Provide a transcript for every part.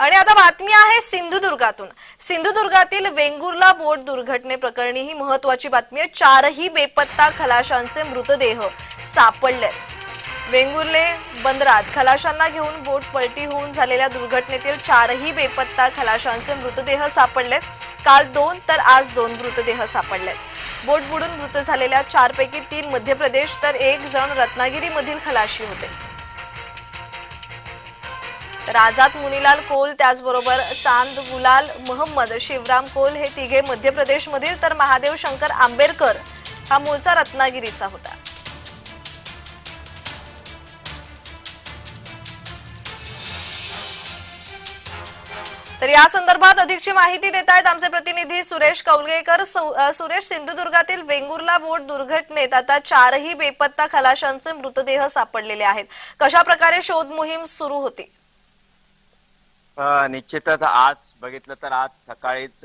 आणि आता बातमी आहे सिंधुदुर्गातून. सिंधुदुर्गातील वेंगुर्ला बोट दुर्घटनेप्रकरणी ही महत्वाची बातमी आहे. चारही बेपत्ता खलाशांचे मृतदेह सापडले. वेंगुर्ले बंदरात खलाशांना घेऊन बोट पलटी होऊन झालेल्या दुर्घटनेतील चारही बेपत्ता खलाशांचे मृतदेह सापडलेत काल दोन तर आज दोन मृतदेह सापडलेत बोट बुडून मृत झालेल्या चारपैकी तीन मध्य प्रदेश तर एक जण रत्नागिरीमधील खलाशी होते. राजात मुनीलाल कोल त्याचबरोबर चांद गुलाल महम्मद शिवराम कोल हे तिघे मध्य प्रदेशमधील तर महादेव शंकर आंबेडकर हा मूळचा रत्नागिरीचा होता. तर या संदर्भात अधिकची माहिती देत आहेत आमचे प्रतिनिधी सुरेश कौलगेकर. सुरेश सिंधुदुर्गातील वेंगुर्ला बोट दुर्घटनेत आता चारही बेपत्ता खलाशांचे मृतदेह सापडलेले आहेत. कशा प्रकारे शोध मोहीम सुरू होती? निश्चितच आज बघितलं तर आज सकाळीच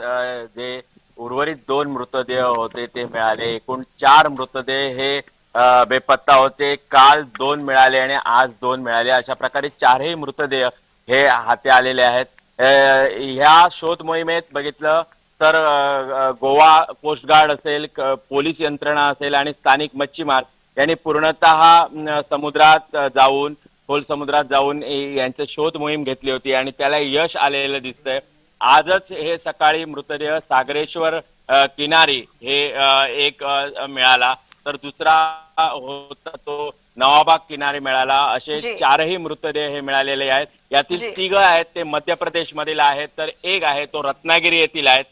जे उर्वरित दोन मृतदेह होते ते मिळाले. एकूण चार मृतदेह हे बेपत्ता होते. काल दोन मिळाले आणि आज दोन मिळाले. अशा प्रकारे चारही मृतदेह हे हाती आलेले आहेत. ह्या शोध मोहिमेत बघितलं तर गोवा कोस्ट गार्ड असेल पोलीस यंत्रणा असेल आणि स्थानिक मच्छीमार यांनी पूर्णतः समुद्रात जाऊन खोल समुद्रात जाऊन यांचं शोध मोहीम घेतली होती आणि त्याला यश आलेलं दिसतंय. आजच हे सकाळी मृतदेह सागरेश्वर किनारी हे एक मिळाला. तर दुसरा होता तो नवाबाग किनारी मिळाला. असे. चारही मृतदेह हे मिळालेले आहेत. यातील. तिघ आहेत ते मध्य प्रदेश मधील आहेत. तर एक आहे तो रत्नागिरी येथील आहेत.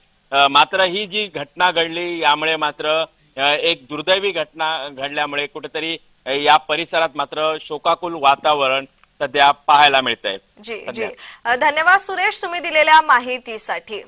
मात्र ही जी घटना घडली यामुळे मात्र एक दुर्दैवी घटना घडल्यामुळे कुठेतरी या परिसरात मात्र शोकाकुल वातावरण सध्या पाहायला मिळत आहे जी. जी अ, धन्यवाद सुरेश तुम्ही दिलेल्या माहितीसाठी.